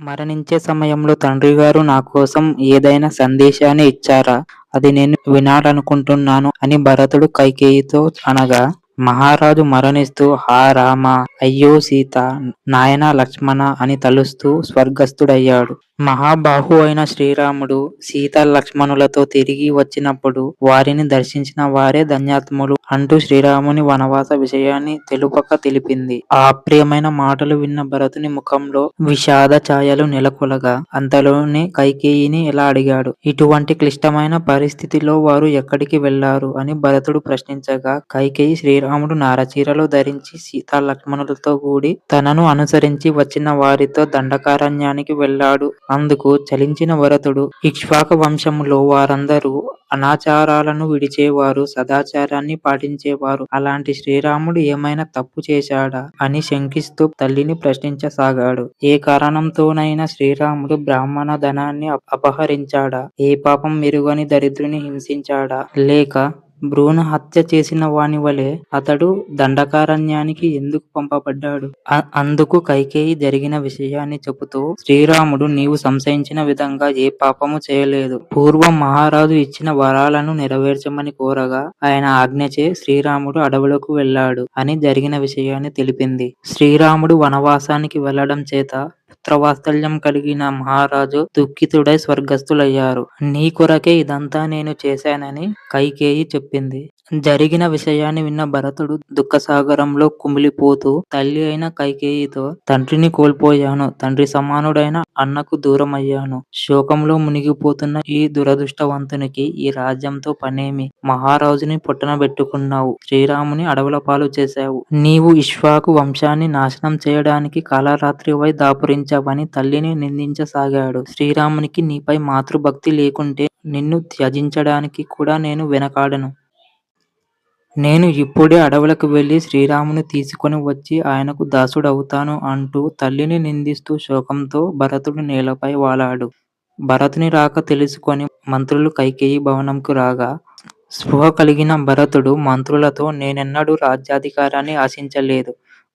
మరణించే సమయంలో తండ్రిగారు నా కోసం ఏదైనా సందేశాన్ని ఇచ్చారా? అది నేను వినాలనుకుంటున్నాను అని భరతుడు కైకేయితో అనగా మహారాజు మరణిస్తూ హా రామ అయ్యో సీత నాయన లక్ష్మణ అని తలుస్తూ స్వర్గస్థుడయ్యాడు. మహాబాహు అయిన శ్రీరాముడు సీత లక్ష్మణులతో తిరిగి వచ్చినప్పుడు వారిని దర్శించిన వారే ధన్యాత్ములు అంటూ శ్రీరాముని వనవాస విషయాన్ని తెలుపక తెలిపింది. ఆ ప్రియమైన మాటలు విన్న భరతుని ముఖంలో విషాద ఛాయలు నెలకొలగా అంతలోనే కైకేయిని ఎలా అడిగాడు? ఇటువంటి క్లిష్టమైన పరిస్థితిలో వారు ఎక్కడికి వెళ్ళారు అని భరతుడు ప్రశ్నించగా కైకేయి శ్రీరాముడు నారచీరలు ధరించి సీత లక్ష్మణులతో కూడి తనను అనుసరించి వచ్చిన వారితో దండకారణ్యానికి వెళ్ళాడు. అందుకు చలించిన వరతుడు ఇక్ష్వాక వంశములో వారందరూ అనాచారాలను విడిచేవారు సదాచారాన్ని పాటించేవారు. అలాంటి శ్రీరాముడు ఏమైనా తప్పు చేశాడా అని శంకిస్తూ తల్లిని ప్రశ్నించసాగాడు. ఏ కారణంతోనైనా శ్రీరాముడు బ్రాహ్మణ ధనాన్ని అపహరించాడా? ఏ పాపం మెరుగని దరిద్రుని హింసించాడా? లేక భ్రూణ హత్య చేసిన వాని వలె అతడు దండకారణ్యానికి ఎందుకు పంపబడ్డాడు? అందుకు కైకేయి జరిగిన విషయాన్ని చెబుతూ శ్రీరాముడు నీవు సంశయించిన విధంగా ఏ పాపము చేయలేదు. పూర్వం మహారాజు ఇచ్చిన వరాలను నెరవేర్చమని కోరగా ఆయన ఆజ్ఞచే శ్రీరాముడు అడవులకు వెళ్ళాడు అని జరిగిన విషయాన్ని తెలిపింది. శ్రీరాముడు వనవాసానికి వెళ్ళడం చేత పుత్రవాత్సల్యం కలిగిన మహారాజు దుఃఖితుడై స్వర్గస్థులయ్యారు. నీ కొరకే ఇదంతా నేను చేశానని కైకేయి చెప్పింది. జరిగిన విషయాన్ని విన్న భరతుడు దుఃఖసాగరంలో కుమిలిపోతూ తల్లి అయిన కైకేయితో తండ్రిని కోల్పోయాను. తండ్రి సమానుడైన అన్నకు దూరమయ్యాను. శోకంలో మునిగిపోతున్న ఈ దురదృష్టవంతునికి ఈ రాజ్యంతో పనేమి? మహారాజుని పొట్టనబెట్టుకున్నావు శ్రీరాముని అడవుల పాలు చేశావు. నీవు ఇష్వాకు వంశాన్ని నాశనం చేయడానికి కాలరాత్రివై దాపురించావని తల్లిని నిందించసాగాడు. శ్రీరామునికి నీపై మాతృభక్తి లేకుంటే నిన్ను త్యజించడానికి కూడా నేను వెనకాడను. నేను ఇప్పుడే అడవులకు వెళ్ళి శ్రీరాముని తీసుకొని వచ్చి ఆయనకు దాసుడవుతాను అంటూ తల్లిని నిందిస్తూ శోకంతో భరతుడు నేలపై వాలాడు. భరతుని రాక తెలుసుకొని మంత్రులు కైకేయి భవనంకు రాగా స్పృహ కలిగిన భరతుడు మంత్రులతో నేనెన్నడూ రాజ్యాధికారాన్ని ఆశించలేదు.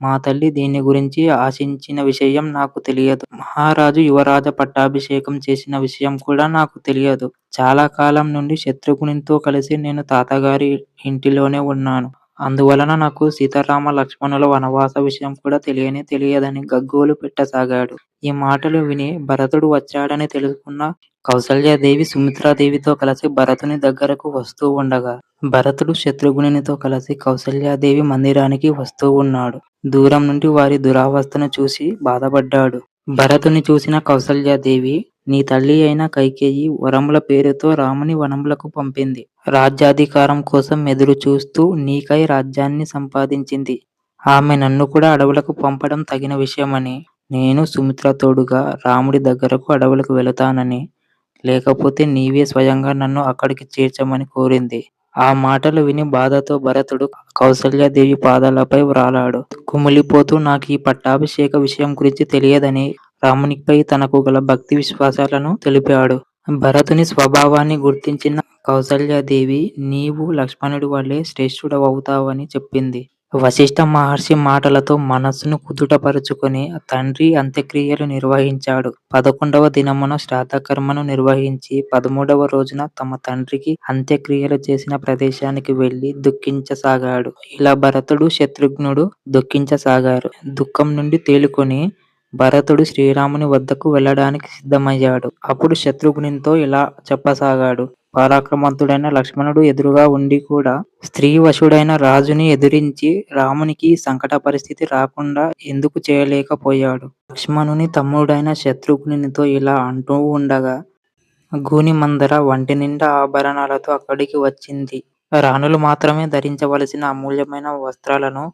మా తల్లి దీని గురించి ఆశించిన విషయం నాకు తెలియదు. మహారాజు యువరాజ పట్టాభిషేకం చేసిన విషయం కూడా నాకు తెలియదు. చాలా కాలం నుండి శత్రుఘ్నునితో కలిసి నేను తాతగారి ఇంటిలోనే ఉన్నాను. అందువలన నాకు సీతారామ లక్ష్మణుల వనవాస విషయం కూడా తెలియని తెలియదని గగ్గోలు పెట్టసాగాడు. ఈ మాటలు విని భరతుడు వచ్చాడని తెలుసుకున్న కౌసల్యాదేవి సుమిత్రాదేవితో కలిసి భరతుని దగ్గరకు వస్తూ ఉండగా భరతుడు శత్రుఘ్నునితో కలిసి కౌసల్యాదేవి మందిరానికి వస్తూ ఉన్నాడు. దూరం నుండి వారి దురావస్థను చూసి బాధపడ్డాడు. భరతుని చూసిన కౌసల్యాదేవి నీ తల్లి అయిన కైకేయి వరముల పేరుతో రాముని వనములకు పంపింది. రాజ్యాధికారం కోసం ఎదురు చూస్తూ నీకై రాజ్యాన్ని సంపాదించింది. ఆమె నన్ను కూడా అడవులకు పంపడం తగిన విషయమని. నేను సుమిత్రతోడుగా రాముడి దగ్గరకు అడవులకు వెళతానని. లేకపోతే నీవే స్వయంగా నన్ను అక్కడికి చేర్చమని కోరింది. ఆ మాటలు విని బాధతో భరతుడు కౌసల్యాదేవి పాదాలపై వ్రాలాడు. కుమిలిపోతూ నాకు ఈ పట్టాభిషేక విషయం గురించి తెలియదని రామునిపై తనకు గల భక్తి విశ్వాసాలను తెలిపాడు. భరతుని స్వభావాన్ని గుర్తించిన కౌసల్యాదేవి నీవు లక్ష్మణుడి వల్లే శ్రేష్ఠుడవుతావని చెప్పింది. వశిష్ఠ మహర్షి మాటలతో మనస్సును కుదుటపరుచుకొని తండ్రి అంత్యక్రియలు నిర్వహించాడు. పదకొండవ దినమున శ్రాద్ధకర్మను నిర్వహించి పదమూడవ రోజున తమ తండ్రికి అంత్యక్రియలు చేసిన ప్రదేశానికి వెళ్ళి దుఃఖించసాగాడు. ఇలా భరతుడు శత్రుఘ్నుడు దుఃఖించసాగారు. దుఃఖం నుండి తేలుకొని భరతుడు శ్రీరాముని వద్దకు వెళ్ళడానికి సిద్ధమయ్యాడు. అప్పుడు శత్రుఘ్నితో ఇలా చెప్పసాగాడు. పరాక్రమంతుడైన లక్ష్మణుడు ఎదురుగా ఉండి కూడా స్త్రీ వశుడైన రాజుని ఎదిరించి రామునికి సంకట పరిస్థితి రాకుండా ఎందుకు చేయలేకపోయాడు? లక్ష్మణుని తమ్ముడైన శత్రుఘ్నునితో ఇలా అంటూ ఉండగా గూని మందర వంటి నిండా ఆభరణాలతో అక్కడికి వచ్చింది. రాణులు మాత్రమే ధరించవలసిన అమూల్యమైన వస్త్రాలను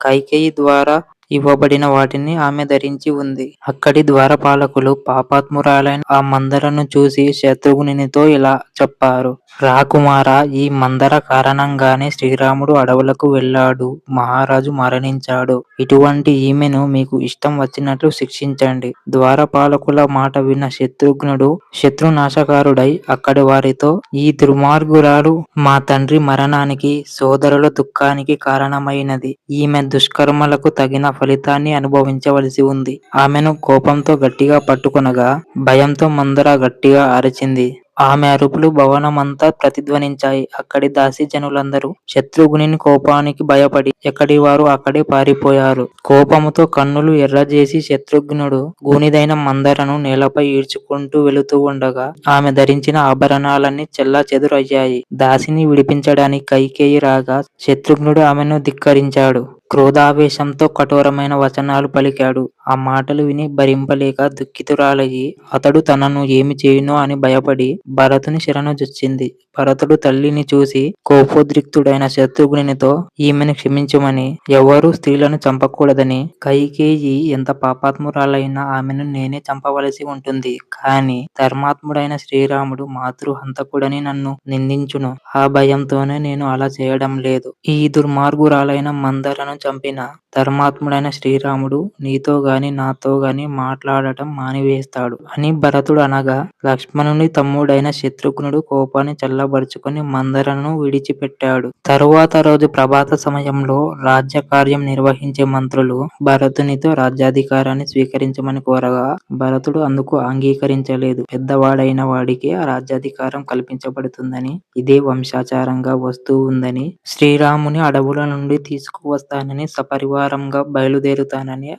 కైకేయి ద్వారా ఇవ్వబడిన వాటిని ఆమె ధరించి ఉంది. అక్కడి ద్వారపాలకులు పాపాత్మురాలైన ఆ మందరను చూసి శత్రుఘ్నునితో ఇలా చెప్పారు. రాకుమార ఈ మందర కారణంగానే శ్రీరాముడు అడవులకు వెళ్ళాడు. మహారాజు మరణించాడు. ఇటువంటి ఈమెను మీకు ఇష్టం వచ్చినట్లు శిక్షించండి ద్వారపాలకుల మాట విన్న శత్రుఘ్నుడు శత్రునాశకారుడై అక్కడి వారితో ఈ దుర్మార్గురాలు మా తండ్రి మరణానికి సోదరుల దుఃఖానికి కారణమైనది. ఈమె దుష్కర్మలకు తగిన ఫలితాన్ని అనుభవించవలసి ఉంది. ఆమెను కోపంతో గట్టిగా పట్టుకొనగా భయంతో మందర గట్టిగా అరిచింది. ఆమె అరుపులు భవనమంతా ప్రతిధ్వనించాయి. అక్కడి దాసి జనులందరూ శత్రుఘ్నుని కోపానికి భయపడి ఎక్కడి వారు అక్కడే పారిపోయారు. కోపముతో కన్నులు ఎర్రజేసి శత్రుఘ్నుడు గూనిదైన మందరను నేలపై ఈడ్చుకుంటూ వెళుతూ ఉండగా ఆమె ధరించిన ఆభరణాలన్నీ చెల్లా చెదురయ్యాయి. దాసిని విడిపించడానికి కైకేయి రాగా శత్రుఘ్నుడు ఆమెను ధిక్కరించాడు. క్రోధావేశంతో కఠోరమైన వచనాలు పలికాడు. ఆ మాటలు విని భరింపలేక దుఃఖితురాలయ్యి అతడు తనను ఏమి చేయునో అని భయపడి భరతుని శరణు జొచ్చింది భరతుడు తల్లిని చూసి కోపోద్రిక్తుడైన శత్రుఘ్నునితో ఈమెను క్షమించుమని ఎవరు స్త్రీలను చంపకూడదని కైకేయి ఎంత పాపాత్మురాలైనా ఆమెను నేనే చంపవలసి ఉంటుంది. కాని ధర్మాత్ముడైన శ్రీరాముడు మాతృ హంతకుడని నన్ను నిందించును. ఆ భయంతోనే నేను అలా చేయడం లేదు. ఈ దుర్మార్గురాలైన మందరను చంపిన ధర్మాత్ముడైన శ్రీరాముడు నీతో గాని నాతో గాని మాట్లాడటం మానివేస్తాడు అని భరతుడు అనగా లక్ష్మణుని తమ్ముడైన శత్రుఘ్నుడు కోపాన్ని చల్లబరుచుకొని మందరను విడిచిపెట్టాడు. తరువాత రోజు ప్రభాత సమయంలో రాజ్య కార్యం నిర్వహించే మంత్రులు భరతునితో రాజ్యాధికారాన్ని స్వీకరించమని కోరగా భరతుడు అందుకు అంగీకరించలేదు. పెద్దవాడైన వాడికి ఆ రాజ్యాధికారం కల్పించబడుతుందని ఇదే వంశాచారంగా వస్తూ ఉందని శ్రీరాముని అడవుల నుండి తీసుకువస్తానని సపరివారంగా బయలుదేరుతానని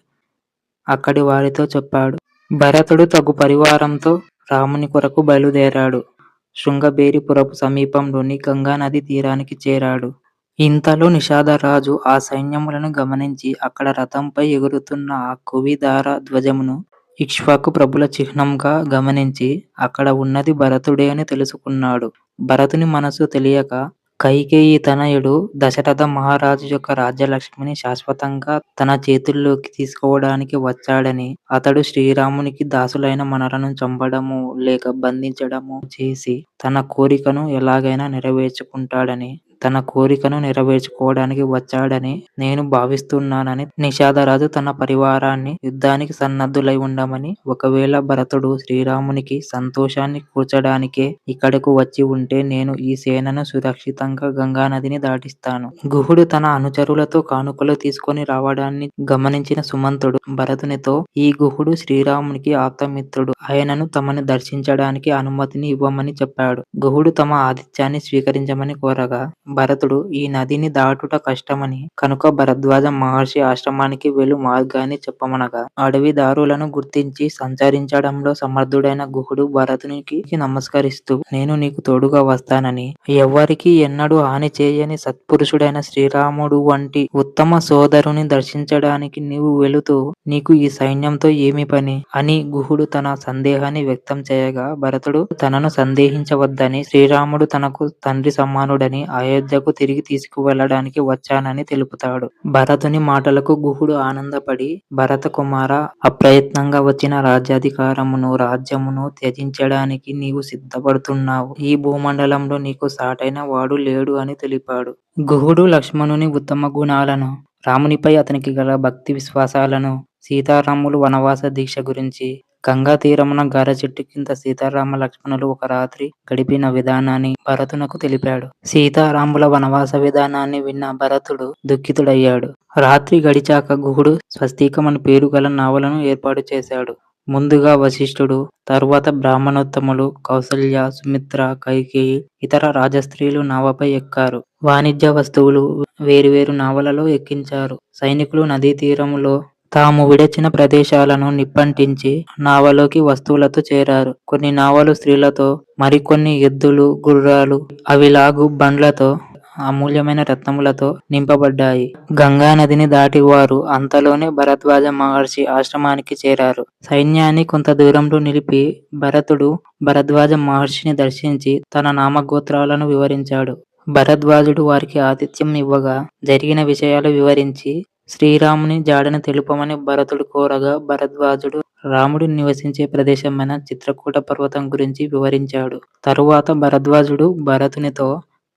అక్కడి వారితో చెప్పాడు. భరతుడు తగు పరివారంతో రాముని కొరకు బయలుదేరాడు. శృంగబేరిపురపు సమీపంలోని గంగా నది తీరానికి చేరాడు. ఇంతలో నిషాదరాజు ఆ సైన్యములను గమనించి అక్కడ రథంపై ఎగురుతున్న ఆ కువిదార ధ్వజమును ఇక్ష్వాకు ప్రభుల చిహ్నంగా గమనించి అక్కడ ఉన్నది భరతుడే అని తెలుసుకున్నాడు. భరతుని మనసు తెలియక కైకేయి తనయుడు దశరథ మహారాజు యొక్క రాజ్యలక్ష్మిని శాశ్వతంగా తన చేతుల్లోకి తీసుకోవడానికి వచ్చాడని అతడు శ్రీరామునికి దాసులైన మనలను చంపడము లేక బంధించడము చేసి తన కోరికను ఎలాగైనా నెరవేర్చుకుంటాడని తన కోరికను నెరవేర్చుకోవడానికి వచ్చాడని నేను భావిస్తున్నానని నిషాదరాజు తన పరివారాన్ని యుద్ధానికి సన్నద్ధులై ఉండమని ఒకవేళ భరతుడు శ్రీరామునికి సంతోషాన్ని కూర్చడానికే ఇక్కడకు వచ్చి ఉంటే నేను ఈ సేనను సురక్షితంగా గంగా నదిని దాటిస్తాను. గుహుడు తన అనుచరులతో కానుకలు తీసుకొని రావడాన్ని గమనించిన సుమంతుడు భరతునితో ఈ గుహుడు శ్రీరామునికి ఆప్తమిత్రుడు. ఆయనను తమని దర్శించడానికి అనుమతిని ఇవ్వమని చెప్పాడు. గుహుడు తమ ఆతిథ్యాన్ని స్వీకరించమని కోరగా భరతుడు ఈ నదిని దాటుట కష్టమని కనుక భరద్వాజ మహర్షి ఆశ్రమానికి వెళ్ళు మార్గాన్ని చెప్పమనగా అడవి దారులను గుర్తించి సంచరించడంలో సమర్థుడైన గుహుడు భరతునికి నమస్కరిస్తూ నేను నీకు తోడుగా వస్తానని ఎవ్వరికి ఎన్నడూ హాని చేయని సత్పురుషుడైన శ్రీరాముడు వంటి ఉత్తమ సోదరుని దర్శించడానికి నీవు వెళుతూ నీకు ఈ సైన్యంతో ఏమి పని? అని గుహుడు తన సందేహాన్ని వ్యక్తం చేయగా భరతుడు తనను సందేహించవద్దని శ్రీరాముడు తనకు తండ్రి సమానుడని అయోధ్యకు తిరిగి తీసుకువెళ్ళడానికి వచ్చానని తెలుపుతాడు. భరతుని మాటలకు గుహుడు ఆనందపడి భరత కుమార అప్రయత్నంగా వచ్చిన రాజ్యాధికారమును రాజ్యమును త్యజించడానికి నీవు సిద్ధపడుతున్నావు. ఈ భూమండలంలో నీకు సాటైన వాడు లేడు అని తెలిపాడు. గుహుడు లక్ష్మణుని ఉత్తమ గుణాలను రామునిపై అతనికి గల భక్తి విశ్వాసాలను సీతారాములు వనవాస దీక్ష గురించి గంగా తీరమున గార చెట్టు కింద సీతారామ లక్ష్మణులు ఒక రాత్రి గడిపిన విధానాన్ని భరతునకు తెలిపాడు. సీతారాముల వనవాస విధానాన్ని విన్న భరతుడు దుఃఖితుడయ్యాడు. రాత్రి గడిచాక గుహుడు స్వస్తికమని పేరు గల నావలను ఏర్పాటు చేశాడు. ముందుగా వశిష్ఠుడు తరువాత బ్రాహ్మణోత్తములు కౌసల్య సుమిత్ర కైకేయి ఇతర రాజస్త్రీలు నావపై ఎక్కారు. వాణిజ్య వస్తువులు వేరువేరు నావలలో ఎక్కించారు. సైనికులు నదీ తీరములో తాము విడచిన ప్రదేశాలను నిప్పంటించి నావలోకి వస్తువులతో చేరారు. కొన్ని నావలు స్త్రీలతో మరికొన్ని ఎద్దులు గుర్రాలు అవిలాగు బండ్లతో అమూల్యమైన రత్నములతో నింపబడ్డాయి. గంగా నదిని దాటి వారు అంతలోనే భరద్వాజ మహర్షి ఆశ్రమానికి చేరారు. సైన్యాన్ని కొంత దూరంలో నిలిపి భరతుడు భరద్వాజ మహర్షిని దర్శించి తన నామగోత్రాలను వివరించాడు. భరద్వాజుడు వారికి ఆతిథ్యం ఇవ్వగా జరిగిన విషయాలు వివరించి శ్రీరాముని జాడను తెలుపమని భరతుడు కోరగా భరద్వాజుడు రాముడు నివసించే ప్రదేశమైన చిత్రకూట పర్వతం గురించి వివరించాడు. తరువాత భరద్వాజుడు భరతునితో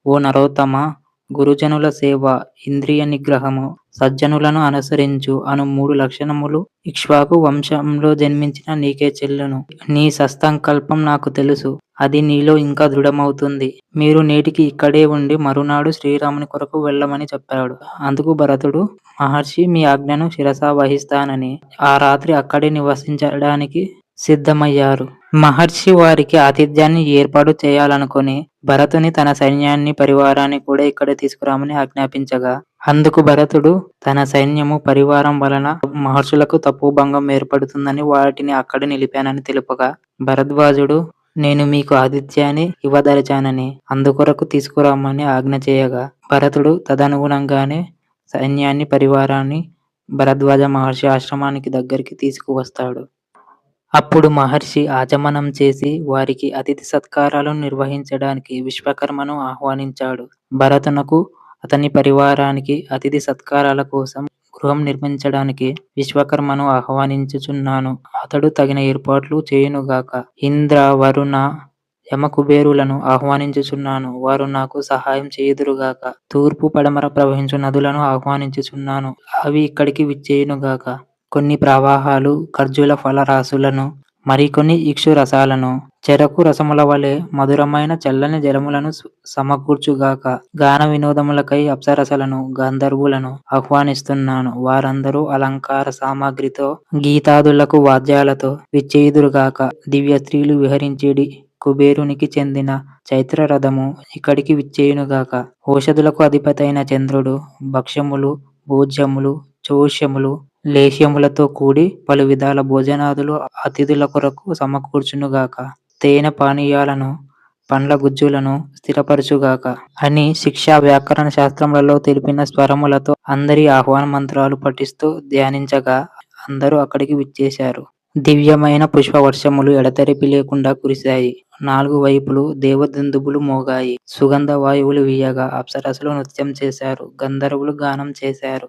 ఓ నరోత్తమ గురుజనుల సేవ ఇంద్రియ నిగ్రహము సజ్జనులను అనుసరించు. అను మూడు లక్షణములు ఇక్ష్వాకు వంశంలో జన్మించిన నీకే చెల్లును. నీ సస్తంకల్పం నాకు తెలుసు. అది నీలో ఇంకా దృఢమవుతుంది. మీరు నేటికి ఇక్కడే ఉండి మరునాడు శ్రీరాముని కొరకు వెళ్ళమని చెప్పాడు. అందుకు భరతుడు మహర్షి మీ ఆజ్ఞను శిరసా వహిస్తానని ఆ రాత్రి అక్కడే నివసించడానికి సిద్ధమయ్యారు. మహర్షి వారికి ఆతిథ్యాన్ని ఏర్పాటు చేయాలనుకుని భరతుని తన సైన్యాన్ని పరివారాన్ని కూడా ఇక్కడ తీసుకురామని ఆజ్ఞాపించగా అందుకు భరతుడు తన సైన్యము పరివారం వలన మహర్షులకు తప్పు భంగం ఏర్పడుతుందని వాటిని అక్కడ నిలిపానని తెలుపగా భరద్వాజుడు నేను మీకు ఆతిథ్యాన్ని ఇవ్వదలిచానని అందుకొరకు తీసుకురామని ఆజ్ఞ చేయగా భరతుడు తదనుగుణంగానే సైన్యాన్ని పరివారాన్ని భరద్వాజ మహర్షి ఆశ్రమానికి దగ్గరికి తీసుకువస్తాడు. అప్పుడు మహర్షి ఆచమనం చేసి వారికి అతిథి సత్కారాలను నిర్వహించడానికి విశ్వకర్మను ఆహ్వానించాడు. భరతునకు అతని పరివారానికి అతిథి సత్కారాల కోసం గృహం నిర్మించడానికి విశ్వకర్మను ఆహ్వానించుచున్నాను. అతడు తగిన ఏర్పాట్లు చేయునుగాక ఇంద్ర వరుణ యమకుబేరులను ఆహ్వానించుచున్నాను. వారు నాకు సహాయం చేయుదురుగాక తూర్పు పడమర ప్రవహించు నదులను ఆహ్వానించుచున్నాను. అవి ఇక్కడికి విచ్చేయునుగాక కొన్ని ప్రవాహాలు ఖర్జుల ఫలరాసులను మరికొన్ని ఇక్షు రసాలను. చెరకు రసముల వలె మధురమైన చల్లని జలములను సమకూర్చుగాక గాన వినోదములకై అప్సరసలను గంధర్వులను ఆహ్వానిస్తున్నాను. వారందరూ అలంకార సామాగ్రితో గీతాదులకు వాద్యాలతో విచ్చేదురుగాక దివ్య స్త్రీలు విహరించేడి కుబేరునికి చెందిన చైత్ర రథము ఇక్కడికి విచ్చేయునుగాక. ఔషధులకు అధిపతైన చంద్రుడు భక్ష్యములు భోజ్యములు చోష్యములు లేహ్యములతో కూడి పలు విధాల భోజనాదులు అతిథుల కొరకు సమకూర్చునుగాక. తేనె పానీయాలను పండ్ల గుజ్జులను స్థిరపరచుగాక. అని శిక్షా వ్యాకరణ శాస్త్రములలో తెలిపిన స్వరములతో అందరి ఆహ్వాన మంత్రాలు పఠిస్తూ ధ్యానించగా అందరూ అక్కడికి విచ్చేశారు. దివ్యమైన పుష్ప వర్షములు ఎడతెరిపి లేకుండా కురిశాయి. నాలుగు వైపులు దేవదందుబులు మోగాయి. సుగంధ వాయువులు వీయగా. అప్సరసులు నృత్యం చేశారు. గంధర్వులు గానం చేశారు.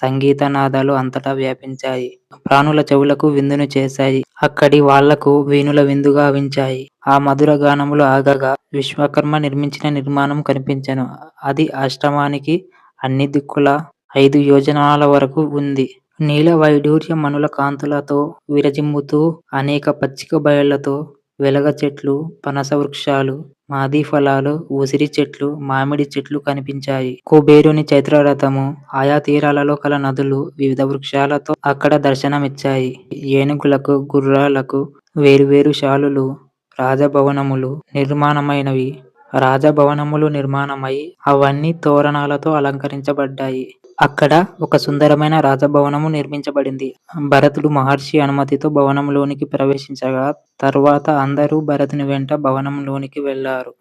సంగీత నాదాలు అంతటా వ్యాపించాయి. ప్రాణుల చెవులకు విందును చేశాయి. అక్కడి వాళ్ళకు వీణుల విందుగా వించాయి ఆ మధుర గానములు ఆగగా. విశ్వకర్మ నిర్మించిన నిర్మాణం కనిపించెను. అది ఆశ్రమానికి అన్ని దిక్కుల ఐదు యోజనాల వరకు ఉంది. నీల వైడూర్య మనుల కాంతులతో విరజిమ్ముతూ అనేక పచ్చిక బయళ్ళతో వెలగ చెట్లు పనస వృక్షాలు మాది ఫలాలు ఉసిరి చెట్లు మామిడి చెట్లు కనిపించాయి. కుబేరుని చైత్రరథము ఆయా తీరాలలో కల నదులు వివిధ వృక్షాలతో అక్కడ దర్శనమిచ్చాయి. ఏనుగులకు గుర్రాలకు వేరువేరు శాలులు రాజభవనములు నిర్మాణమైనవి. రాజభవనములు నిర్మాణమై అవన్నీ తోరణాలతో అలంకరించబడ్డాయి. అక్కడ ఒక సుందరమైన రాజభవనము నిర్మించబడింది. భరతుడు మహర్షి అనుమతితో భవనంలోనికి ప్రవేశించగా తర్వాత అందరూ భరతుని వెంట భవనంలోనికి వెళ్ళారు